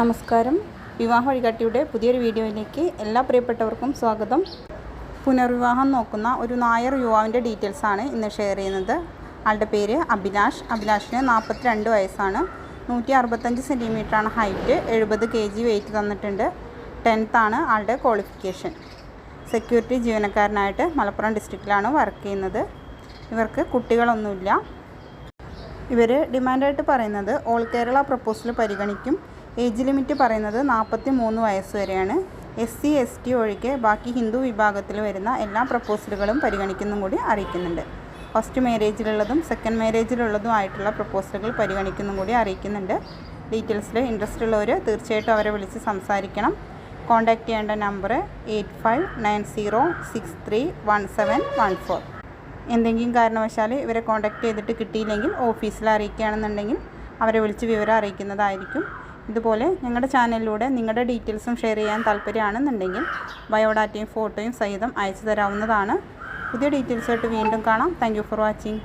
നമസ്കാരം. വിവാഹ വഴികാട്ടിയുടെ പുതിയൊരു വീഡിയോയിലേക്ക് എല്ലാ പ്രിയപ്പെട്ടവർക്കും സ്വാഗതം. പുനർവിവാഹം നോക്കുന്ന ഒരു നായർ യുവാവിന്റെ ഡീറ്റെയിൽസാണ് ഇന്ന് ഷെയർ ചെയ്യുന്നത്. ആളുടെ പേര് അഭിലാഷ്. അഭിലാഷിന് നാൽപ്പത്തിരണ്ട് വയസ്സാണ്. നൂറ്റി അറുപത്തഞ്ച് സെന്റിമീറ്ററാണ് ഹൈറ്റ്. എഴുപത് കെ ജി വെയിറ്റ് തന്നിട്ടുണ്ട്. ടെൻത്താണ് ആളുടെ ക്വാളിഫിക്കേഷൻ സെക്യൂരിറ്റി ജീവനക്കാരനായിട്ട് മലപ്പുറം ഡിസ്ട്രിക്റ്റിലാണ് വർക്ക് ചെയ്യുന്നത്. ഇവർക്ക് കുട്ടികളൊന്നുമില്ല. ഇവർ ഡിമാൻഡായിട്ട് പറയുന്നത് ഓൾ കേരള പ്രപ്പോസൽ പരിഗണിക്കും. ഏജ് ലിമിറ്റ് പറയുന്നത് നാൽപ്പത്തി മൂന്ന് വയസ്സ് വരെയാണ്. എസ് സി എസ് ടി ഒഴികെ ബാക്കി ഹിന്ദു വിഭാഗത്തിൽ വരുന്ന എല്ലാ പ്രപ്പോസലുകളും പരിഗണിക്കുന്നും കൂടി അറിയിക്കുന്നുണ്ട്. ഫസ്റ്റ് മാരേജിലുള്ളതും സെക്കൻഡ് മാരേജിലുള്ളതും ആയിട്ടുള്ള പ്രപ്പോസലുകൾ പരിഗണിക്കുന്നും കൂടി അറിയിക്കുന്നുണ്ട്. ഡീറ്റെയിൽസിൽ ഇൻട്രസ്റ്റ് ഉള്ളവർ തീർച്ചയായിട്ടും അവരെ വിളിച്ച് സംസാരിക്കണം. കോൺടാക്റ്റ് ചെയ്യേണ്ട number eight five nine zero six three one seven one four. എന്തെങ്കിലും കാരണവശാൽ ഇവരെ കോൺടാക്റ്റ് ചെയ്തിട്ട് കിട്ടിയില്ലെങ്കിൽ ഓഫീസിൽ അറിയിക്കുകയാണെന്നുണ്ടെങ്കിൽ അവരെ വിളിച്ച് വിവരം അറിയിക്കുന്നതായിരിക്കും. ഇതുപോലെ ഞങ്ങളുടെ ചാനലിലൂടെ നിങ്ങളുടെ ഡീറ്റെയിൽസും ഷെയർ ചെയ്യാൻ താല്പര്യമാണെന്നുണ്ടെങ്കിൽ ബയോഡാറ്റയും ഫോട്ടോയും സഹിതം അയച്ചു തരാവുന്നതാണ്. പുതിയ ഡീറ്റെയിൽസായിട്ട് വീണ്ടും കാണാം. Thank for watching